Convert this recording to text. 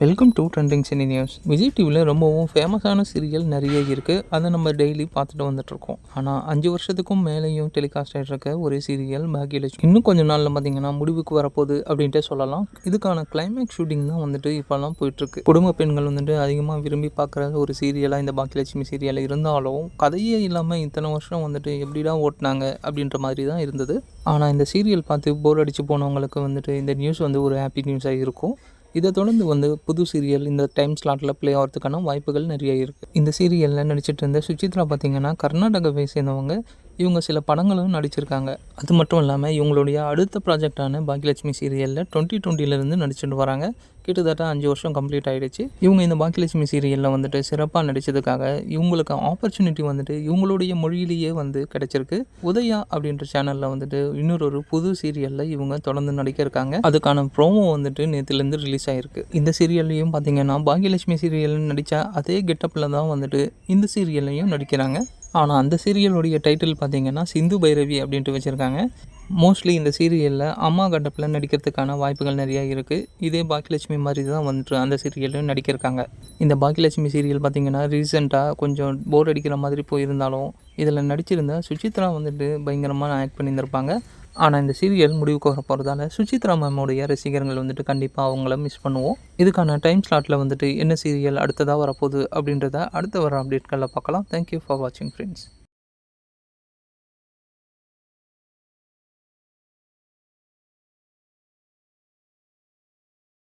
Welcome to trending cine news Vijay டிவியில் ரொம்பவும் ஃபேமஸான சீரியல் நிறைய இருக்குது அதை நம்ம டெய்லி பார்த்துட்டு வந்துட்டுருக்கோம் ஆனால் அஞ்சு வருஷத்துக்கும் மேலேயும் டெலிகாஸ்ட் ஆகிட்டு ஒரு சீரியல் பாக்கியலட்சுமி இன்னும் கொஞ்ச நாளில் பார்த்தீங்கன்னா முடிவுக்கு வரப்போகுது அப்படின்ட்டு சொல்லலாம். இதுக்கான கிளைமேக்ஸ் ஷூட்டிங் தான் வந்துட்டு இப்போல்லாம் போயிட்டுருக்கு. குடும்ப பெண்கள் வந்துட்டு அதிகமாக விரும்பி பார்க்குற ஒரு சீரியலாக இந்த பாக்கியலட்சுமி சீரியல் இருந்தாலும் கதையே இல்லாமல் இத்தனை வருஷம் வந்துட்டு எப்படிடா ஓட்டினாங்க அப்படின்ற மாதிரி தான் இருந்தது. ஆனால் இந்த சீரியல் பார்த்து போர் அடித்து போனவங்களுக்கு வந்துட்டு இந்த நியூஸ் வந்து ஒரு ஹாப்பி நியூஸாக இருக்கும். இதை தொடர்ந்து வந்து புது சீரியல் இந்த டைம் ஸ்லாட்டில் ப்ளே ஆகிறதுக்கான வாய்ப்புகள் நிறைய இருக்குது இந்த சீரியலில் நடிச்சிட்டு இருந்த சுசித்ரா பார்த்தீங்கன்னா கர்நாடகாவை சேர்ந்தவங்க இவங்க சில படங்களும் நடிச்சிருக்காங்க. அது மட்டும் இல்லாமல் இவங்களுடைய அடுத்த ப்ராஜெக்டான பாக்கியலட்சுமி சீரியலில் டுவெண்ட்டி டுவெண்ட்டிலேருந்து நடிச்சுட்டு வராங்க. கிட்டத்தட்ட அஞ்சு வருஷம் கம்ப்ளீட் ஆகிடுச்சு இவங்க இந்த பாக்கியலட்சுமி சீரியலில் வந்துட்டு சிறப்பாக நடித்ததுக்காக இவங்களுக்கு ஆப்பர்ச்சுனிட்டி வந்துட்டு இவங்களுடைய மொழியிலேயே வந்து கிடைச்சிருக்கு. உதயா அப்படின்ற சேனலில் வந்துட்டு இன்னொரு ஒரு புது சீரியலில் இவங்க தொடர்ந்து நடிக்க இருக்காங்க. அதுக்கான ப்ரோமோ வந்துட்டு நேற்றுலேருந்து ரிலீஸ் ஆகிருக்கு இந்த சீரியல்லையும் பார்த்தீங்கன்னா பாக்கியலட்சுமி சீரியல் நடித்த அதே கெட்டப்பில் தான் வந்துட்டு இந்த சீரியல்லையும் நடிக்கிறாங்க. ஆனால் அந்த சீரியலுடைய டைட்டில் பார்த்திங்கன்னா சிந்து பைரவி அப்படின்ட்டு வச்சுருக்காங்க. மோஸ்ட்லி இந்த சீரியலில் அம்மா கட்டப்பில் நடிக்கிறதுக்கான வாய்ப்புகள் நிறையா இருக்குது இதே பாக்கியலட்சுமி மாதிரி தான் வந்துட்டு அந்த சீரியலும் நடிக்கிருக்காங்க. இந்த பாக்கியலட்சுமி சீரியல் பார்த்திங்கன்னா ரீசெண்டாக கொஞ்சம் போர் அடிக்கிற மாதிரி போயிருந்தாலும் இதில் நடிச்சிருந்த சுசித்ரா வந்துட்டு பயங்கரமாக ஆக்ட் பண்ணியிருந்திருப்பாங்க. ஆனால் இந்த சீரியல் முடிவுக்கு வர போகிறதால சுசித்ரா மேமோடைய ரசிகர்கள் வந்துட்டு கண்டிப்பாக அவங்கள மிஸ் பண்ணுவோம். இதுக்கான டைம் ஸ்லாட்டில் வந்துட்டு என்ன சீரியல் அடுத்ததாக வரப்போகுது அப்படின்றத அடுத்த வர அப்டேட்களில் பார்க்கலாம் தேங்க்யூ ஃபார் வாட்சிங் ஃப்ரெண்ட்ஸ்